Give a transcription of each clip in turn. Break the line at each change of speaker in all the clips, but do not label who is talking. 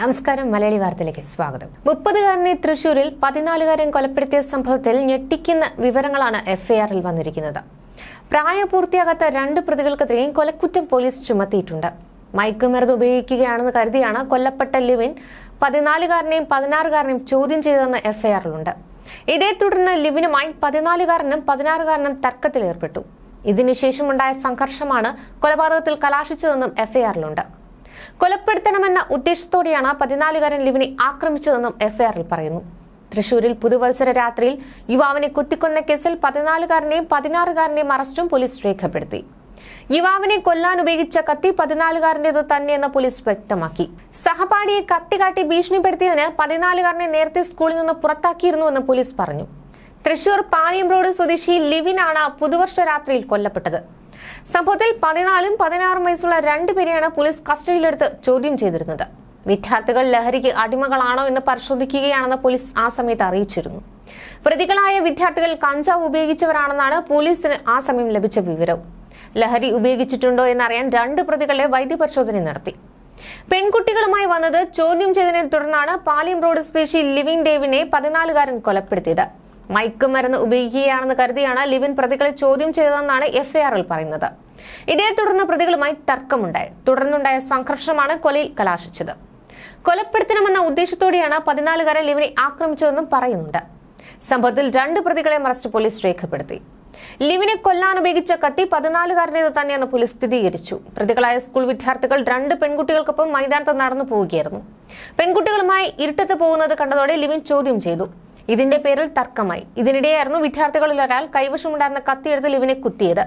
നമസ്കാരം മലയാളി വാർത്തയിലേക്ക് സ്വാഗതം. മുപ്പതുകാരനെ തൃശൂരിൽ പതിനാലുകാരൻ കൊലപ്പെടുത്തിയ സംഭവത്തിൽ ഞെട്ടിക്കുന്ന വിവരങ്ങളാണ് എഫ്ഐആറിൽ വന്നിരിക്കുന്നത്. പ്രായപൂർത്തിയാകാത്ത രണ്ട് പ്രതികൾക്കെതിരെയും കൊലക്കുറ്റം പോലീസ് ചുമത്തിയിട്ടുണ്ട്. മയക്കുമരുന്ന് ഉപയോഗിക്കുകയാണെന്ന് കരുതിയാണ് കൊല്ലപ്പെട്ട ലിവിൻ പതിനാലുകാരനെയും പതിനാറുകാരനെയും ചോദ്യം ചെയ്തതെന്ന് എഫ്ഐആറിലുണ്ട്. ഇതേ തുടർന്ന് ലിവിനുമായി പതിനാലുകാരനും പതിനാറുകാരനും തർക്കത്തിലേർപ്പെട്ടു. ഇതിനുശേഷമുണ്ടായ സംഘർഷമാണ് കൊലപാതകത്തിൽ കലാശിച്ചതെന്നും എഫ്ഐആറിലുണ്ട്. കൊലപ്പെടുത്തണമെന്ന ഉദ്ദേശത്തോടെയാണ് പതിനാലുകാരൻ ലിവിനെ ആക്രമിച്ചതെന്നും എഫ്ഐആറിൽ പറയുന്നു. തൃശൂരിൽ പുതുവത്സര രാത്രിയിൽ യുവാവിനെ കുത്തിക്കൊന്ന കേസിൽ പതിനാലുകാരനെയും പതിനാറുകാരനെയും അറസ്റ്റും പോലീസ് രേഖപ്പെടുത്തി. യുവാവിനെ കൊല്ലാൻ ഉപയോഗിച്ച കത്തി പതിനാലുകാരന്റെത് തന്നെയെന്ന് പോലീസ് വ്യക്തമാക്കി. സഹപാഠിയെ കത്തി കാട്ടി ഭീഷണിപ്പെടുത്തിയതിന് പതിനാലുകാരനെ നേരത്തെ സ്കൂളിൽ നിന്ന് പുറത്താക്കിയിരുന്നുവെന്ന് പോലീസ് പറഞ്ഞു. തൃശൂർ പാലിയം റോഡ് സ്വദേശി ലിവിനാണ് പുതുവർഷ രാത്രിയിൽ കൊല്ലപ്പെട്ടത്. സംഭവത്തിൽ പതിനാലും പതിനാറും വയസ്സുള്ള രണ്ടുപേരെയാണ് പോലീസ് കസ്റ്റഡിയിലെടുത്ത് ചോദ്യം ചെയ്തിരുന്നത്. വിദ്യാർത്ഥികൾ ലഹരിക്ക് അടിമകളാണോ എന്ന് പരിശോധിക്കുകയാണെന്ന് പോലീസ് ആ സമയത്ത് അറിയിച്ചിരുന്നു. പ്രതികളായ വിദ്യാർത്ഥികൾ കഞ്ചാവ് ഉപയോഗിച്ചവരാണെന്നാണ് പോലീസിന് ആ സമയം ലഭിച്ച വിവരം. ലഹരി ഉപയോഗിച്ചിട്ടുണ്ടോ എന്നറിയാൻ രണ്ട് പ്രതികളെ വൈദ്യപരിശോധന നടത്തി. പെൺകുട്ടികളുമായി വന്നത് ചോദ്യം ചെയ്തതിനെ തുടർന്നാണ് പാലിയം റോഡ് സ്വദേശി ലിവിൻ ഡേവിനെ പതിനാലുകാരൻ കൊലപ്പെടുത്തിയത്. മയക്കുമരുന്ന് ഉപയോഗിക്കുകയാണെന്ന് കരുതിയാണ് ലിവിൻ പ്രതികളെ ചോദ്യം ചെയ്തതെന്നാണ് എഫ്ഐആറിൽ പറയുന്നത്. ഇതേ തുടർന്ന് പ്രതികളുമായി തർക്കമുണ്ടായി. തുടർന്നുണ്ടായ സംഘർഷമാണ് കൊലയിൽ കലാശിച്ചത്. കൊലപ്പെടുത്തണമെന്ന ഉദ്ദേശത്തോടെയാണ് പതിനാലുകാരൻ ലിവിനെ ആക്രമിച്ചതെന്നും പറയുന്നുണ്ട്. സംഭവത്തിൽ രണ്ട് പ്രതികളെ അറസ്റ്റ് പോലീസ് രേഖപ്പെടുത്തി. ലിവിനെ കൊല്ലാൻ ഉപയോഗിച്ച കത്തി പതിനാലുകാരനേത് തന്നെയെന്ന് പോലീസ് സ്ഥിരീകരിച്ചു. പ്രതികളായ സ്കൂൾ വിദ്യാർത്ഥികൾ രണ്ട് പെൺകുട്ടികൾക്കൊപ്പം മൈതാനത്ത് നടന്നു പോവുകയായിരുന്നു. പെൺകുട്ടികളുമായി ഇരുട്ടത്ത് പോകുന്നത് കണ്ടതോടെ ലിവിൻ ചോദ്യം ചെയ്തു. ഇതിന്റെ പേരിൽ തർക്കമായി. ഇതിനിടെയായിരുന്നു വിദ്യാർത്ഥികളിൽ ഒരാൾ കൈവശമുണ്ടായിരുന്ന കത്തിയെടുത്ത് ലിവിനെ കുത്തിയത്.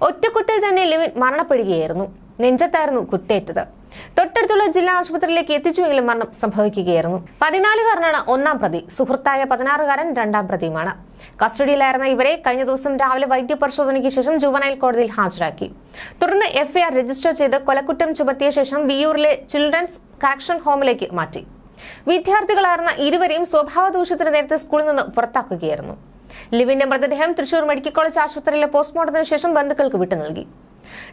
ഒറ്റക്കുത്തിൽ തന്നെ ലിവിൻ മരണപ്പെടുകയായിരുന്നു. നെഞ്ചത്തായിരുന്നു കുത്തേറ്റത്. തൊട്ടടുത്തുള്ള ജില്ലാ ആശുപത്രിയിലേക്ക് എത്തിച്ചുവെങ്കിലും മരണം സംഭവിക്കുകയായിരുന്നു. പതിനാലുകാരനാണ് ഒന്നാം പ്രതി. സുഹൃത്തായ പതിനാറുകാരൻ രണ്ടാം പ്രതിയുമാണ്. കസ്റ്റഡിയിലായിരുന്ന ഇവരെ കഴിഞ്ഞ ദിവസം രാവിലെ വൈദ്യപരിശോധനയ്ക്ക് ശേഷം ജുവനൈൽ കോടതിയിൽ ഹാജരാക്കി. തുടർന്ന് എഫ്ഐആർ രജിസ്റ്റർ ചെയ്ത് കൊലക്കുറ്റം ചുമത്തിയ ശേഷം വിയൂരിലെ ചിൽഡ്രൻസ് കറക്ഷൻ ഹോമിലേക്ക് മാറ്റി. വിദ്യാർത്ഥികളായിരുന്ന ഇരുവരെയും സ്വഭാവ ദൂഷ്യത്തിന് നേരത്തെ സ്കൂളിൽ നിന്ന് പുറത്താക്കുകയായിരുന്നു. ലിവിന്റെ മൃതദേഹം തൃശൂർ മെഡിക്കൽ കോളേജ് ആശുപത്രിയിലെ പോസ്റ്റ്മോർട്ടത്തിന് ശേഷം ബന്ധുക്കൾക്ക് വിട്ടു നൽകി.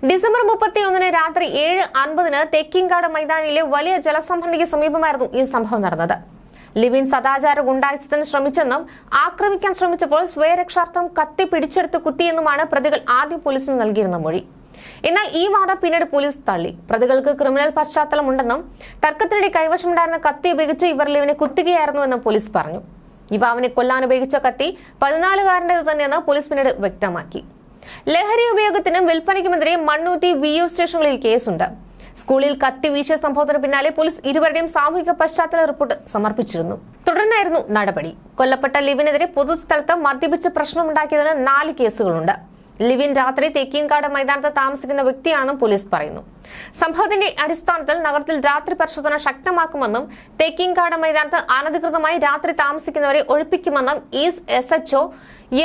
ഡിസംബർ മുപ്പത്തിയൊന്നിന് രാത്രി ഏഴ് അൻപതിന് തെക്കിങ്കാട് മൈതാനിയിലെ വലിയ ജലസംഭരണിക്ക് സമീപമായിരുന്നു ഈ സംഭവം നടന്നത്. ലിവിൻ സദാചാര ഗുണ്ടായുസത്തിന് ശ്രമിച്ചെന്നും ആക്രമിക്കാൻ ശ്രമിച്ചപ്പോൾ സ്വയരക്ഷാർത്ഥം കത്തി പിടിച്ചെടുത്ത് കുത്തിയെന്നുമാണ് പ്രതികൾ ആദ്യം പോലീസിന് നൽകിയിരുന്ന മൊഴി. എന്നാൽ ഈ വാദം പിന്നീട് പോലീസ് തള്ളി. പ്രതികൾക്ക് ക്രിമിനൽ പശ്ചാത്തലമുണ്ടെന്നും തർക്കത്തിനിടെ കൈവശമുണ്ടായിരുന്ന കത്തി ഉപയോഗിച്ച് ഇവർ ഇവനെ കുത്തുകയായിരുന്നുവെന്നും പോലീസ് പറഞ്ഞു. യുവാവിനെ കൊല്ലാൻ ഉപയോഗിച്ച കത്തി പതിനാലുകാരന്റെത് തന്നെയെന്ന് പോലീസ് പിന്നീട് വ്യക്തമാക്കി. ലഹരി ഉപയോഗത്തിനും വിൽപ്പനയ്ക്കുമെതിരെ മണ്ണൂത്തി വി യു സ്റ്റേഷനുകളിൽ കേസുണ്ട്. സ്കൂളിൽ കത്തി വീശിയ സംഭവത്തിന് പിന്നാലെ പോലീസ് ഇരുവരുടെയും സാമൂഹിക പശ്ചാത്തല റിപ്പോർട്ട് സമർപ്പിച്ചിരുന്നു. തുടർന്നായിരുന്നു നടപടി. കൊല്ലപ്പെട്ട ലിവിനെതിരെ പൊതുസ്ഥലത്ത് മദ്യപിച്ച് പ്രശ്നമുണ്ടാക്കിയതിന് നാല് കേസുകളുണ്ട്. ലിവിൻ രാത്രി തേക്കിൻകാട് മൈതാനത്ത് താമസിക്കുന്ന വ്യക്തിയാണെന്നും പോലീസ് പറയുന്നു. സംഭവത്തിന്റെ അടിസ്ഥാനത്തിൽ നഗരത്തിൽ രാത്രി പരിശോധന ശക്തമാക്കുമെന്നും തേക്കിൻകാട് മൈതാനത്ത് അനധികൃതമായി രാത്രി താമസിക്കുന്നവരെ ഒഴിപ്പിക്കുമെന്നും east S H O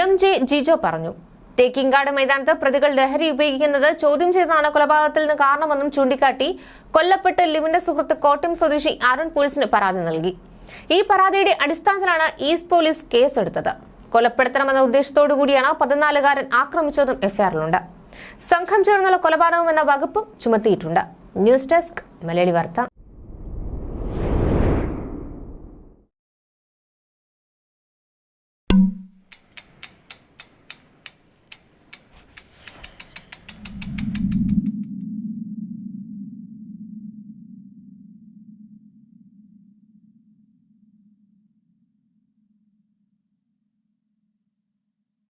M J Jijo പറഞ്ഞു. തേക്കിങ്കാട് മൈതാനത്ത് പ്രതികൾ ലഹരി ഉപയോഗിക്കുന്നത് ചോദ്യം ചെയ്തതാണ് നിന്ന് കാരണമെന്നും ചൂണ്ടിക്കാട്ടി കൊല്ലപ്പെട്ട് ലിവിന്റെ സുഹൃത്ത് കോട്ടയം സ്വദേശി അരുൺ പോലീസിന് പരാതി നൽകി. ഈ പരാതിയുടെ അടിസ്ഥാനത്തിലാണ് ഈസ്റ്റ് പോലീസ് കേസെടുത്തത്. കൊലപ്പെടുത്തണമെന്ന ഉദ്ദേശത്തോടു കൂടിയാണ് പതിനാലുകാരൻ ആക്രമിച്ചതും എഫ്ഐആറിലുണ്ട്. സംഘം ചേർന്നുള്ള കൊലപാതകം എന്ന വകുപ്പും ചുമത്തിയിട്ടുണ്ട്. ന്യൂസ് ഡെസ്ക് മലയാളി വാർത്ത.